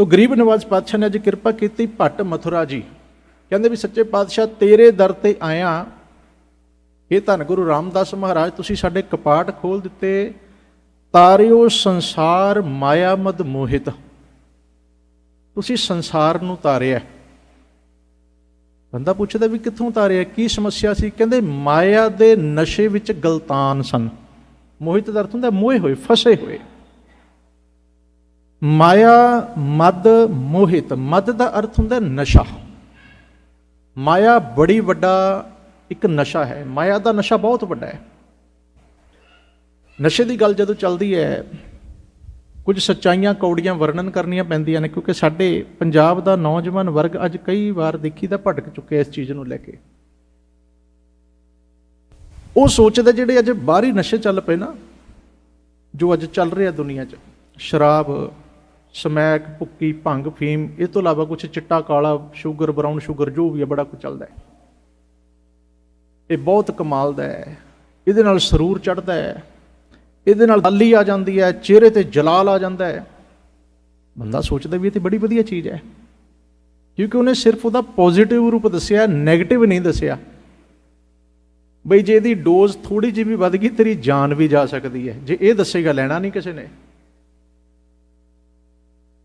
ਤੋ ਗਰੀਬ ਨਵਾਜ਼ ਪਾਤਸ਼ਾਹ ਨੇ ਅੱਜ ਕਿਰਪਾ ਕੀਤੀ, ਭੱਟ ਮਥੁਰਾ ਜੀ। ਕਹਿੰਦੇ ਵੀ ਸੱਚੇ ਪਾਤਸ਼ਾਹ, ਤੇਰੇ ਦਰ ਤੇ ਆਇਆ। ਇਹ ਧੰਨ ਗੁਰੂ ਰਾਮਦਾਸ ਮਹਾਰਾਜ, ਤੁਸੀਂ ਸਾਡੇ ਕਪਾਟ ਖੋਲ ਦਿੱਤੇ। ਤਾਰਿਓ ਸੰਸਾਰ ਮਾਇਆ ਮਦ ਮੋਹਿਤ। ਤੁਸੀਂ ਸੰਸਾਰ ਨੂੰ ਤਾਰਿਆ। ਬੰਦਾ ਪੁੱਛਦਾ ਵੀ ਕਿੱਥੋਂ ਤਾਰਿਆ, ਕੀ ਸਮੱਸਿਆ ਸੀ? ਕਹਿੰਦੇ ਮਾਇਆ ਦੇ ਨਸ਼ੇ ਵਿੱਚ ਗਲਤਾਨ ਸਨ। ਮੋਹਿਤ ਦਾ ਅਰਥ ਹੁੰਦਾ ਮੋਏ ਹੋਏ, ਫਸੇ ਹੋਏ। ਮਾਇਆ, ਮਦ, ਮੋਹਿਤ। ਮਦ ਦਾ ਅਰਥ ਹੁੰਦਾ ਨਸ਼ਾ। ਮਾਇਆ ਬੜੀ ਵੱਡਾ ਇੱਕ ਨਸ਼ਾ ਹੈ। ਮਾਇਆ ਦਾ ਨਸ਼ਾ ਬਹੁਤ ਵੱਡਾ ਹੈ। ਨਸ਼ੇ ਦੀ ਗੱਲ ਜਦੋਂ ਚੱਲਦੀ ਹੈ, ਕੁਝ ਸੱਚਾਈਆਂ ਕੌੜੀਆਂ ਵਰਣਨ ਕਰਨੀਆਂ ਪੈਂਦੀਆਂ ਨੇ, ਕਿਉਂਕਿ ਸਾਡੇ ਪੰਜਾਬ ਦਾ ਨੌਜਵਾਨ ਵਰਗ ਅੱਜ ਕਈ ਵਾਰ ਦੇਖੀ ਦੇਖੀਦਾ ਭਟਕ ਚੁੱਕਿਆ ਇਸ ਚੀਜ਼ ਨੂੰ ਲੈ ਕੇ। ਉਹ ਸੋਚਦੇ ਜਿਹੜੇ ਅੱਜ ਬਾਹਰੀ ਨਸ਼ੇ ਚੱਲ ਪਏ ਨਾ, ਜੋ ਅੱਜ ਚੱਲ ਰਿਹਾ ਦੁਨੀਆ 'ਚ, ਸ਼ਰਾਬ ਸਮੈਕ, ਭੁੱਕੀ, ਭੰਗ, ਫੀਮ, ਇਹ ਤੋਂ ਇਲਾਵਾ ਕੁਝ ਚਿੱਟਾ, ਕਾਲਾ, ਸ਼ੂਗਰ, ਬਰਾਊਨ ਸ਼ੂਗਰ, ਜੋ ਵੀ ਹੈ, ਬੜਾ ਕੁਝ ਚੱਲਦਾ ਹੈ। ਇਹ ਬਹੁਤ ਕਮਾਲ ਦਾ ਹੈ। ਇਹਦੇ ਨਾਲ ਸਰੂਰ ਚੜਦਾ ਹੈ। ਇਹਦੇ ਨਾਲ ਦਲੀ ਆ ਜਾਂਦੀ ਹੈ, ਚਿਹਰੇ ਤੇ ਜਲਾਲ ਆ ਜਾਂਦਾ ਹੈ। ਬੰਦਾ ਸੋਚਦਾ ਵੀ ਇਹ ਤੇ ਬੜੀ ਵਧੀਆ ਚੀਜ਼ ਹੈ। ਕਿਉਂਕਿ ਉਹਨੇ ਸਿਰਫ ਉਹਦਾ ਪੋਜ਼ਿਟਿਵ ਰੂਪ ਦੱਸਿਆ 네ਗੇਟਿਵ ਨਹੀਂ ਦੱਸਿਆ। ਬਈ ਜੇ ਇਹਦੀ ਡੋਜ਼ ਥੋੜੀ ਜਿਹੀ ਵੀ ਵੱਧ ਗਈ, ਤੇਰੀ ਜਾਨ ਵੀ ਜਾ ਸਕਦੀ ਹੈ। ਜੇ ਇਹ ਦੱਸੇਗਾ, ਲੈਣਾ ਨਹੀਂ ਕਿਸੇ ਨੇ।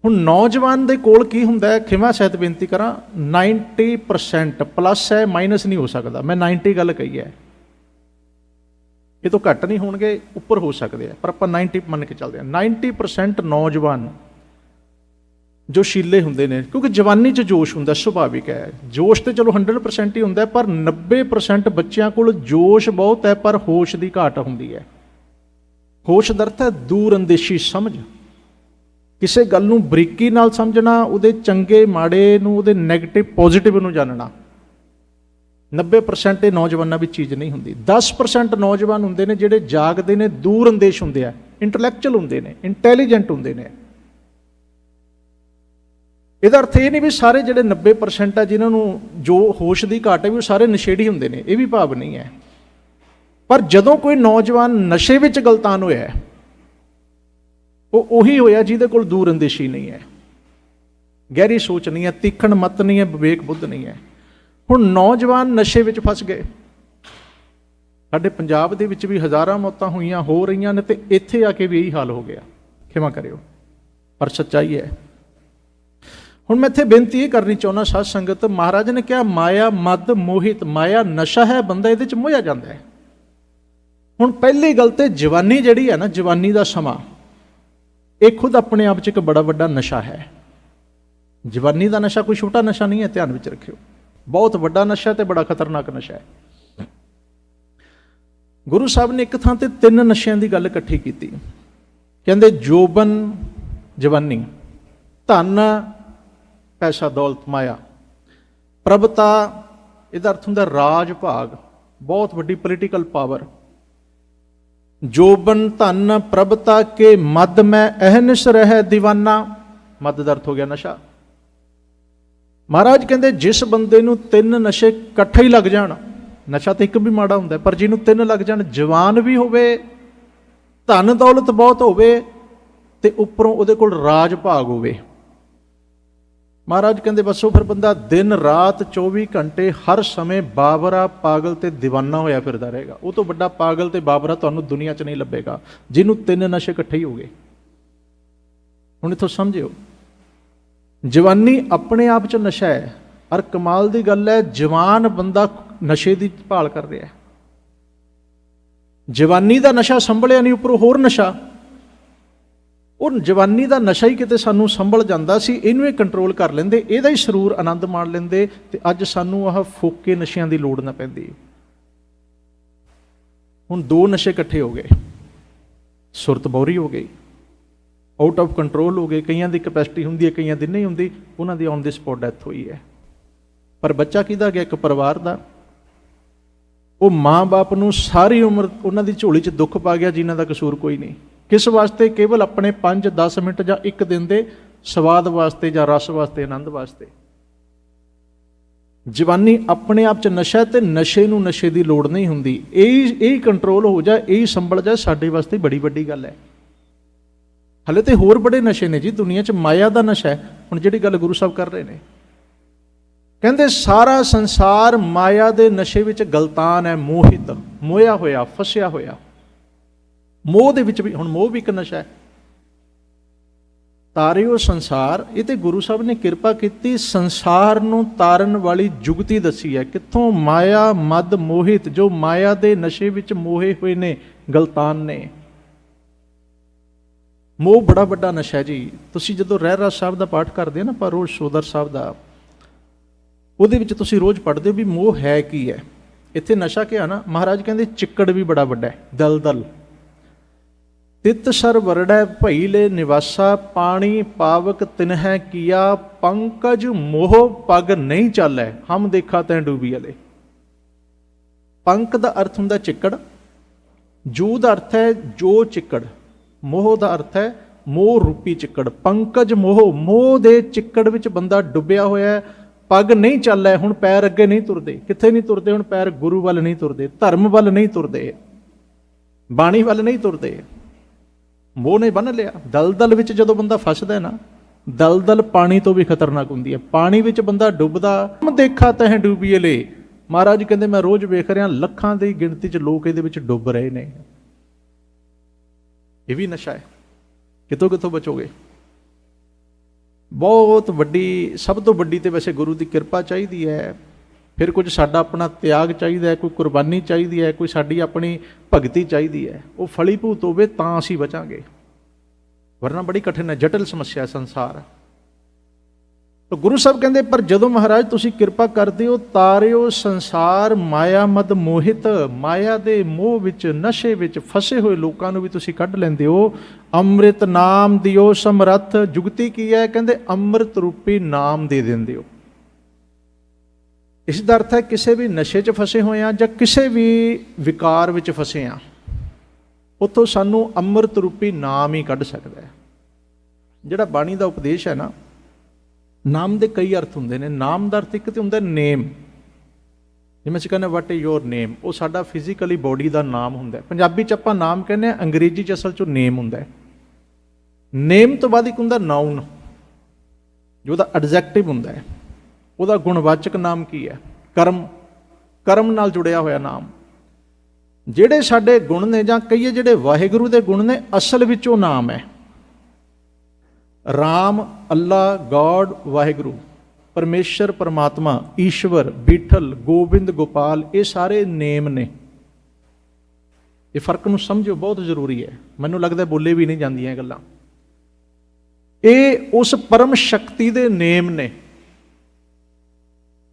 ਹੁਣ ਨੌਜਵਾਨ ਦੇ ਕੋਲ ਕੀ ਹੁੰਦਾ ਹੈ? ਖਿਮਾ ਸਹਿਤ ਬੇਨਤੀ ਕਰਾਂ 90% ਪਲੱਸ ਹੈ ਮਾਈਨਸ ਨਹੀਂ ਹੋ ਸਕਦਾ। ਮੈਂ 90 ਗੱਲ ਕਹੀ ਹੈ। ਇਹ ਤੋਂ ਘੱਟ ਨਹੀਂ ਹੋਣਗੇ, ਉੱਪਰ ਹੋ ਸਕਦੇ ਆ। ਪਰ ਆਪਾਂ 90 ਮੰਨ ਕੇ ਚੱਲਦੇ ਆ। 90% ਨੌਜਵਾਨ ਜੋ ਸ਼ੀਲੇ ਹੁੰਦੇ ਨੇ, ਕਿਉਂਕਿ ਜਵਾਨੀ 'ਚ ਜੋਸ਼ ਹੁੰਦਾ, ਸੁਭਾਵਿਕ ਹੈ। ਜੋਸ਼ ਤੇ ਚਲੋ 100% ਹੀ ਹੁੰਦਾ ਪਰ 90% ਬੱਚਿਆਂ ਕੋਲ ਜੋਸ਼ ਬਹੁਤ ਹੈ, ਪਰ ਹੋਸ਼ ਦੀ ਘਾਟ ਹੁੰਦੀ ਹੈ। ਹੋਸ਼ ਦਰਥ ਹੈ ਦੂਰ ਅੰਦੇਸ਼ੀ ਸਮਝ। ਕਿਸੇ ਗੱਲ ਨੂੰ ਬਰੀਕੀ ਨਾਲ ਸਮਝਣਾ ਉਹਦੇ ਚੰਗੇ ਮਾੜੇ ਨੂੰ ਉਹਦੇ 네ਗੇਟਿਵ ਪੋਜ਼ਿਟਿਵ ਨੂੰ ਜਾਣਨਾ। 90% ਇਹ ਨੌਜਵਾਨਾਂ ਵਿੱਚ ਚੀਜ਼ ਨਹੀਂ ਹੁੰਦੀ। 10% ਨੌਜਵਾਨ ਹੁੰਦੇ ਨੇ ਜਿਹੜੇ ਜਾਗਦੇ ਨੇ ਦੂਰ ਅੰਦੇਸ਼ ਹੁੰਦੇ ਆ। ਇੰਟੈਲੈਕਚੁਅਲ ਹੁੰਦੇ ਨੇ ਇੰਟੈਲੀਜੈਂਟ ਹੁੰਦੇ ਨੇ। ਇਹਦਾ ਅਰਥ ਇਹ ਨਹੀਂ ਵੀ ਸਾਰੇ ਜਿਹੜੇ 90% ਆ ਜਿਨ੍ਹਾਂ ਨੂੰ ਜੋ ਹੋਸ਼ ਦੀ ਘਾਟ ਹੈ ਵੀ ਉਹ ਸਾਰੇ ਨਸ਼ੇੜੀ ਹੁੰਦੇ ਨੇ। ਇਹ ਵੀ ਭਾਵ ਨਹੀਂ ਹੈ। ਪਰ ਜਦੋਂ ਕੋਈ ਨੌਜਵਾਨ ਨਸ਼ੇ ਵਿੱਚ ਗਲਤਾਨ ਹੋਇਆ ਹੈ, ਉਹ ਉਹੀ ਹੋਇਆ ਜਿਹਦੇ ਕੋਲ ਦੂਰ ਅੰਦੇਸ਼ੀ ਨਹੀਂ ਹੈ। ਗਹਿਰੀ ਸੋਚ ਨਹੀਂ ਹੈ, ਤੀਖਣ ਮਤ ਨਹੀਂ ਹੈ, ਵਿਵੇਕ ਬੁੱਧ ਨਹੀਂ ਹੈ। ਹੁਣ ਨੌਜਵਾਨ ਨਸ਼ੇ ਵਿੱਚ ਫਸ ਗਏ। ਸਾਡੇ ਪੰਜਾਬ ਦੇ ਵਿੱਚ ਵੀ ਹਜ਼ਾਰਾਂ ਮੌਤਾਂ ਹੋਈਆਂ, ਹੋ ਰਹੀਆਂ ਨੇ ਤੇ ਇੱਥੇ ਆ ਕੇ ਵੀ ਇਹੀ ਹਾਲ ਹੋ ਗਿਆ। ਖਿਮਾ ਕਰਿਓ। ਪਰ ਸੱਚਾਈ ਹੈ। ਹੁਣ ਮੈਂ ਇੱਥੇ ਬੇਨਤੀ ਇਹ ਕਰਨੀ ਚਾਹੁੰਦਾ ਸਾਧ ਸੰਗਤ, ਮਹਾਰਾਜ ਨੇ ਕਿਹਾ, ਮਾਇਆ ਮਦ ਮੋਹਿਤ, ਮਾਇਆ ਨਸ਼ਾ ਹੈ, ਬੰਦਾ ਇਹਦੇ ਚ ਮੋਹਿਆ ਜਾਂਦਾ ਹੈ। ਹੁਣ ਪਹਿਲੀ ਗੱਲ ਤੇ ਜਵਾਨੀ ਜਿਹੜੀ ਹੈ ਨਾ, ਜਵਾਨੀ ਦਾ ਸਮਾਂ। ਇਹ ਖੁਦ ਆਪਣੇ ਆਪ ਚ ਇੱਕ ਬੜਾ ਵੱਡਾ ਨਸ਼ਾ ਹੈ। ਜਵਾਨੀ ਦਾ ਨਸ਼ਾ ਕੋਈ ਛੋਟਾ ਨਸ਼ਾ ਨਹੀਂ ਹੈ, ਧਿਆਨ ਵਿੱਚ ਰੱਖਿਓ। ਬਹੁਤ ਵੱਡਾ ਨਸ਼ਾ ਤੇ ਬੜਾ ਖਤਰਨਾਕ ਨਸ਼ਾ ਹੈ। ਗੁਰੂ ਸਾਹਿਬ ਨੇ ਇੱਕ ਥਾਂ ਤੇ ਤਿੰਨ ਨਸ਼ਿਆਂ ਦੀ ਗੱਲ ਇਕੱਠੀ ਕੀਤੀ। ਕਹਿੰਦੇ, ਜੋਬਨ ਜਵਾਨੀ, ਧਨ, ਪੈਸਾ, ਦੌਲਤ, ਮਾਇਆ। ਪ੍ਰਭਤਾ, ਇਹਦਾ ਅਰਥ ਹੁੰਦਾ ਰਾਜ, ਭਾਗ। ਬਹੁਤ ਵੱਡੀ ਪੋਲੀਟੀਕਲ ਪਾਵਰ ਜੋਬਨ ਧਨ ਪ੍ਰਭਤਾ ਕੇ ਮਦ ਮੈਂ ਅਹਨਿਸ ਰਹਿ دیਵਾਨਾ ਮਦ ਦਾ ਹੋ ਗਿਆ ਨਸ਼ਾ। ਮਹਾਰਾਜ ਕਹਿੰਦੇ, ਜਿਸ ਬੰਦੇ ਨੂੰ ਤਿੰਨ ਨਸ਼ੇ ਇਕੱਠੇ ਹੀ ਲੱਗ ਜਾਣ, ਨਸ਼ਾ ਤਾਂ ਇੱਕ ਵੀ ਮਾੜਾ ਹੁੰਦਾ, ਪਰ ਜਿਹਨੂੰ ਤਿੰਨ ਲੱਗ ਜਾਣ, ਜਵਾਨ ਵੀ ਹੋਵੇ, ਧਨ ਦੌਲਤ ਬਹੁਤ ਹੋਵੇ, ਤੇ ਉੱਪਰੋਂ ਉਹਦੇ ਕੋਲ ਰਾਜ ਭਾਗ ਹੋਵੇ। ਮਹਾਰਾਜ ਕਹਿੰਦੇ ਬਸ ਫਿਰ ਬੰਦਾ ਦਿਨ ਰਾਤ 24 ਘੰਟੇ ਹਰ ਸਮੇਂ ਬਾਬਰਾ ਪਾਗਲ ਤੇ دیਵਾਨਾ ਹੋਇਆ ਫਿਰਦਾ ਰਹੇਗਾ। ਉਹ ਤੋਂ ਵੱਡਾ ਪਾਗਲ ਤੇ ਬਾਬਰਾ ਤੁਹਾਨੂੰ ਦੁਨੀਆ 'ਚ ਨਹੀਂ ਲੱਭੇਗਾ। ਜਿਹਨੂੰ ਤਿੰਨ ਨਸ਼ੇ ਇਕੱਠੇ ਹੀ ਹੋ ਗਏ। ਹੁਣ ਇਥੋਂ ਸਮਝਿਓ, ਜਵਾਨੀ ਆਪਣੇ ਆਪ 'ਚ ਨਸ਼ਾ ਹੈ ਔਰ ਕਮਾਲ ਦੀ ਗੱਲ ਹੈ, ਜਵਾਨ ਬੰਦਾ ਨਸ਼ੇ ਦੀ ਭਾਲ ਕਰ ਰਿਹਾ ਹੈ। ਜਵਾਨੀ ਦਾ ਨਸ਼ਾ ਸੰਭਲਿਆ ਨਹੀਂ, ਉੱਪਰੋਂ ਹੋਰ ਨਸ਼ਾ। ਉਹ ਜਵਾਨੀ ਦਾ ਨਸ਼ਾ ਹੀ ਕਿਤੇ ਸਾਨੂੰ ਸੰਭਲ ਜਾਂਦਾ ਸੀ, ਇਹਨੂੰ ਹੀ ਕੰਟਰੋਲ ਕਰ ਲੈਂਦੇ, ਇਹਦਾ ਹੀ ਸਰੂਰ ਆਨੰਦ ਮਾਣ ਲੈਂਦੇ ਤੇ ਅੱਜ ਸਾਨੂੰ ਆਹ ਫੋਕੇ ਨਸ਼ਿਆਂ ਦੀ ਲੋੜ ਨਾ ਪੈਂਦੀ। ਹੁਣ ਦੋ ਨਸ਼ੇ ਇਕੱਠੇ ਹੋ ਗਏ। ਸੁਰਤ ਬੌਰੀ ਹੋ ਗਈ ਆਊਟ ਆਫ ਕੰਟਰੋਲ ਹੋ ਗਏ, ਕਈਆਂ ਦੀ ਕੈਪੈਸਿਟੀ ਹੁੰਦੀ ਹੈ, ਕਈਆਂ ਦੀ ਨਹੀਂ ਹੁੰਦੀ, ਉਹਨਾਂ ਦੀ ਔਨ ਦੀ ਸਪੌਟ ਡੈਥ ਹੋਈ ਹੈ। ਪਰ ਬੱਚਾ ਕਿਹਦਾ ਗਿਆ? ਇੱਕ ਪਰਿਵਾਰ ਦਾ। ਉਹ ਮਾਂ-ਬਾਪ ਨੂੰ ਸਾਰੀ ਉਮਰ ਉਹਨਾਂ ਦੀ ਝੋਲੀ 'ਚ ਦੁੱਖ ਪਾ ਗਿਆ, ਜਿਨ੍ਹਾਂ ਦਾ ਕਸੂਰ ਕੋਈ ਨਹੀਂ। ਕਿਸ ਵਾਸਤੇ? ਕੇਵਲ ਆਪਣੇ 5-10 ਮਿੰਟ ਜਾਂ ਇੱਕ ਦਿਨ ਦੇ ਸਵਾਦ ਵਾਸਤੇ ਜਾਂ ਰਸ ਵਾਸਤੇ, ਆਨੰਦ ਵਾਸਤੇ। ਜਵਾਨੀ ਆਪਣੇ ਆਪ 'ਚ ਨਸ਼ਾ ਹੈ ਤੇ ਨਸ਼ੇ ਨੂੰ ਨਸ਼ੇ ਦੀ ਲੋੜ ਨਹੀਂ ਹੁੰਦੀ। ਇਹ ਇਹ ਕੰਟਰੋਲ ਹੋ ਜਾ, ਇਹ ਸੰਭਲ ਜਾ, ਸਾਡੇ ਵਾਸਤੇ ਬੜੀ ਵੱਡੀ ਗੱਲ ਹੈ। ਹਲੇ ਤੇ ਹੋਰ ਬੜੇ ਨਸ਼ੇ ਨੇ ਜੀ, ਦੁਨੀਆ 'ਚ ਮਾਇਆ ਦਾ ਨਸ਼ਾ ਹੈ। ਹੁਣ ਜਿਹੜੀ ਗੱਲ ਗੁਰੂ ਸਾਹਿਬ ਕਰ ਰਹੇ ਨੇ। ਕਹਿੰਦੇ ਸਾਰਾ ਸੰਸਾਰ ਮਾਇਆ ਦੇ ਨਸ਼ੇ ਵਿੱਚ ਗਲਤਾਨ ਹੈ, ਮੋਹਿਤ ਮੋਇਆ ਹੋਇਆ, ਫਸਿਆ ਹੋਇਆ। ਮੋਹ ਦੇ ਵਿੱਚ ਵੀ, ਹੁਣ ਮੋਹ ਵੀ ਇੱਕ ਨਸ਼ਾ ਹੈ। ਤਾਰਿਓ ਸੰਸਾਰ, ਇਹ ਤੇ ਗੁਰੂ ਸਾਹਿਬ ਨੇ ਕਿਰਪਾ ਕੀਤੀ, ਸੰਸਾਰ ਨੂੰ ਤਾਰਨ ਵਾਲੀ ਜੁਗਤੀ ਦੱਸੀ ਹੈ। ਕਿੱਥੋਂ? ਮਾਇਆ, ਮਦ, ਮੋਹਿਤ, ਜੋ ਮਾਇਆ ਦੇ ਨਸ਼ੇ ਵਿੱਚ ਮੋਹੇ ਹੋਏ ਨੇ, ਗਲਤਾਨ ਨੇ। ਮੋਹ ਬੜਾ ਵੱਡਾ ਨਸ਼ਾ ਜੀ। ਤੁਸੀਂ ਜਦੋਂ ਰਹਿਰਾਸ ਸਾਹਿਬ ਦਾ ਪਾਠ ਕਰਦੇ ਹੋ ਨਾ ਪਰ ਰੋਜ਼ ਸੋਦਰ ਸਾਹਿਬ ਦਾ, ਉਹਦੇ ਵਿੱਚ ਤੁਸੀਂ ਰੋਜ਼ ਪੜ੍ਹਦੇ ਹੋ ਵੀ ਮੋਹ ਹੈ ਕੀ ਹੈ। ਇੱਥੇ ਨਸ਼ਾ ਕਿਹਾ ਨਾ, ਮਹਾਰਾਜ ਕਹਿੰਦੇ ਚਿੱਕੜ ਵੀ ਬੜਾ ਵੱਡਾ ਹੈ, ਦਲਦਲ। ਤਿਤ ਸਰ ਵਰੜੈ ਭਈ ਲੈ ਨਿਵਾਸਾ, ਪਾਣੀ ਪਾਵਕ ਤਿਨਹਿ ਕੀਆ, ਪੰਕਜ ਮੋਹ ਪਗ ਨਹੀਂ ਚਾਲੈ, ਹਮ ਦੇਖਾ ਤੈਂ ਡੂਬੀ ਵਾਲੇ ਪੰਕ ਦਾ ਅਰਥ ਹੁੰਦਾ ਚਿੱਕੜ, ਜੂ ਦਾ ਅਰਥ ਹੈ ਜੋ ਚਿੱਕੜ, ਮੋਹ ਦਾ ਅਰਥ ਹੈ ਮੋਹ ਰੂਪੀ ਚਿੱਕੜ, ਪੰਕਜ ਮੋਹ ਮੋਹ ਦੇ ਚਿੱਕੜ ਵਿੱਚ ਬੰਦਾ ਡੁੱਬਿਆ ਹੋਇਆ ਹੈ, ਪੱਗ ਨਹੀਂ ਚੱਲਦਾ ਹੁਣ ਪੈਰ ਅੱਗੇ ਨਹੀਂ ਤੁਰਦੇ, ਕਿੱਥੇ ਨਹੀਂ ਤੁਰਦੇ, ਹੁਣ ਪੈਰ ਗੁਰੂ ਵੱਲ ਨਹੀਂ ਤੁਰਦੇ, ਧਰਮ ਵੱਲ ਨਹੀਂ ਤੁਰਦੇ, ਬਾਣੀ ਵੱਲ ਨਹੀਂ ਤੁਰਦੇ। ਮੋਹ ਨੇ ਬੰਨ ਲਿਆ। ਦਲਦਲ ਵਿੱਚ ਜਦੋਂ ਬੰਦਾ ਫਸਦਾ ਨਾ, ਦਲਦਲ ਪਾਣੀ ਤੋਂ ਵੀ ਖਤਰਨਾਕ ਹੁੰਦੀ ਹੈ। ਪਾਣੀ ਵਿੱਚ ਬੰਦਾ ਡੁੱਬਦਾ ਹਮ ਦੇਖਾ ਤਹਿ ਡੂਬੀਏ ਲੈ। ਮਹਾਰਾਜ ਕਹਿੰਦੇ, ਮੈਂ ਰੋਜ਼ ਵੇਖ ਰਿਹਾ, ਲੱਖਾਂ ਦੀ ਗਿਣਤੀ 'ਚ ਲੋਕ ਇਹਦੇ ਵਿੱਚ ਡੁੱਬ ਰਹੇ ਨੇ। ਇਹ ਵੀ ਨਸ਼ਾ ਹੈ। ਕਿਤੋਂ ਕਿਤੋਂ ਬਚੋਗੇ? ਬਹੁਤ ਵੱਡੀ, ਸਭ ਤੋਂ ਵੱਡੀ ਤੇ ਵੈਸੇ ਗੁਰੂ ਦੀ ਕਿਰਪਾ ਚਾਹੀਦੀ ਹੈ। ਫਿਰ ਕੁਝ ਸਾਡਾ ਆਪਣਾ ਤਿਆਗ ਚਾਹੀਦਾ ਹੈ, ਕੋਈ ਕੁਰਬਾਨੀ ਚਾਹੀਦੀ ਹੈ, ਕੋਈ ਸਾਡੀ ਆਪਣੀ ਭਗਤੀ ਚਾਹੀਦੀ ਹੈ, ਉਹ ਫਲੀਭੂਤ ਹੋਵੇ ਤਾਂ ਅਸੀਂ ਬਚਾਂਗੇ। ਵਰਨਾ ਬੜੀ ਕਠਿਨ ਹੈ, ਜਟਿਲ ਸਮੱਸਿਆ ਸੰਸਾਰ। ਤਾਂ ਗੁਰੂ ਸਾਹਿਬ ਕਹਿੰਦੇ, ਪਰ ਜਦੋਂ ਮਹਾਰਾਜ ਤੁਸੀਂ ਕਿਰਪਾ ਕਰਦੇ ਹੋ, ਤਾਰਿਓ ਸੰਸਾਰ ਮਾਇਆ ਮਦ ਮੋਹਿਤ, ਮਾਇਆ ਦੇ ਮੋਹ ਵਿੱਚ, ਨਸ਼ੇ ਵਿੱਚ ਫਸੇ ਹੋਏ ਲੋਕਾਂ ਨੂੰ ਵੀ ਤੁਸੀਂ ਕੱਢ ਲੈਂਦੇ ਹੋ। ਅੰਮ੍ਰਿਤ ਨਾਮ ਦਿਓ ਸਮਰੱਥ, ਜੁਗਤੀ ਕੀ ਹੈ? ਕਹਿੰਦੇ, ਅੰਮ੍ਰਿਤ ਰੂਪੀ ਨਾਮ ਦੇ ਦਿੰਦੇ ਹੋ। ਇਸ ਦਾ ਅਰਥ ਹੈ ਕਿਸੇ ਵੀ ਨਸ਼ੇ 'ਚ ਫਸੇ ਹੋਏ ਆ ਜਾਂ ਕਿਸੇ ਵੀ ਵਿਕਾਰ ਵਿੱਚ ਫਸੇ ਆ ਉਤੋਂ ਸਾਨੂੰ ਅੰਮ੍ਰਿਤ ਰੂਪੀ ਨਾਮ ਹੀ ਕੱਢ ਸਕਦਾ ਹੈ। ਜਿਹੜਾ ਬਾਣੀ ਦਾ ਉਪਦੇਸ਼ ਹੈ ਨਾ, ਨਾਮ ਦੇ ਕਈ ਅਰਥ ਹੁੰਦੇ ਨੇ। ਨਾਮ ਦਾ ਅਰਥ ਇੱਕ ਤੇ ਹੁੰਦਾ ਨੇਮ। ਜਿਵੇਂ ਅਸੀਂ ਕਹਿੰਦੇ ਵਾਟ ਇਜ਼ ਯੋਰ ਨੇਮ ਉਹ ਸਾਡਾ ਫਿਜ਼ੀਕਲੀ ਬੋਡੀ ਦਾ ਨਾਮ ਹੁੰਦਾ ਹੈ। ਪੰਜਾਬੀ ਚ ਆਪਾਂ ਨਾਮ ਕਹਿੰਦੇ ਆ ਅੰਗਰੇਜ਼ੀ ਚ ਅਸਲ ਚ ਨੇਮ ਹੁੰਦਾ ਹੈ। ਨੇਮ ਤੋਂ ਬਾਅਦ ਇੱਕ ਹੁੰਦਾ ਨਾਉਨ ਜੋ ਉਹਦਾ ਐਡਜੈਕਟਿਵ ਹੁੰਦਾ ਹੈ। ਉਹਦਾ ਗੁਣਵਾਚਕ ਨਾਮ ਕੀ ਹੈ? ਕਰਮ। ਕਰਮ ਨਾਲ ਜੁੜਿਆ ਹੋਇਆ ਨਾਮ। ਜਿਹੜੇ ਸਾਡੇ ਗੁਣ ਨੇ ਜਾਂ ਕਈਏ ਜਿਹੜੇ ਵਾਹਿਗੁਰੂ ਦੇ ਗੁਣ ਨੇ, ਅਸਲ ਵਿੱਚ ਉਹ ਨਾਮ ਹੈ। ਰਾਮ ਅੱਲਾ ਗੋਡ, ਵਾਹਿਗੁਰੂ, ਪਰਮੇਸ਼ਰ, ਪਰਮਾਤਮਾ, ਈਸ਼ਵਰ, ਬੀਠਲ, ਗੋਬਿੰਦ, ਗੋਪਾਲ, ਇਹ ਸਾਰੇ ਨੇਮ ਨੇ। ਇਹ ਫ਼ਰਕ ਨੂੰ ਸਮਝੋ, ਬਹੁਤ ਜ਼ਰੂਰੀ ਹੈ। ਮੈਨੂੰ ਲੱਗਦਾ ਬੋਲੇ ਵੀ ਨਹੀਂ ਜਾਂਦੀਆਂ ਗੱਲਾਂ। ਇਹ ਉਸ ਪਰਮ ਸ਼ਕਤੀ ਦੇ ਨੇਮ ਨੇ।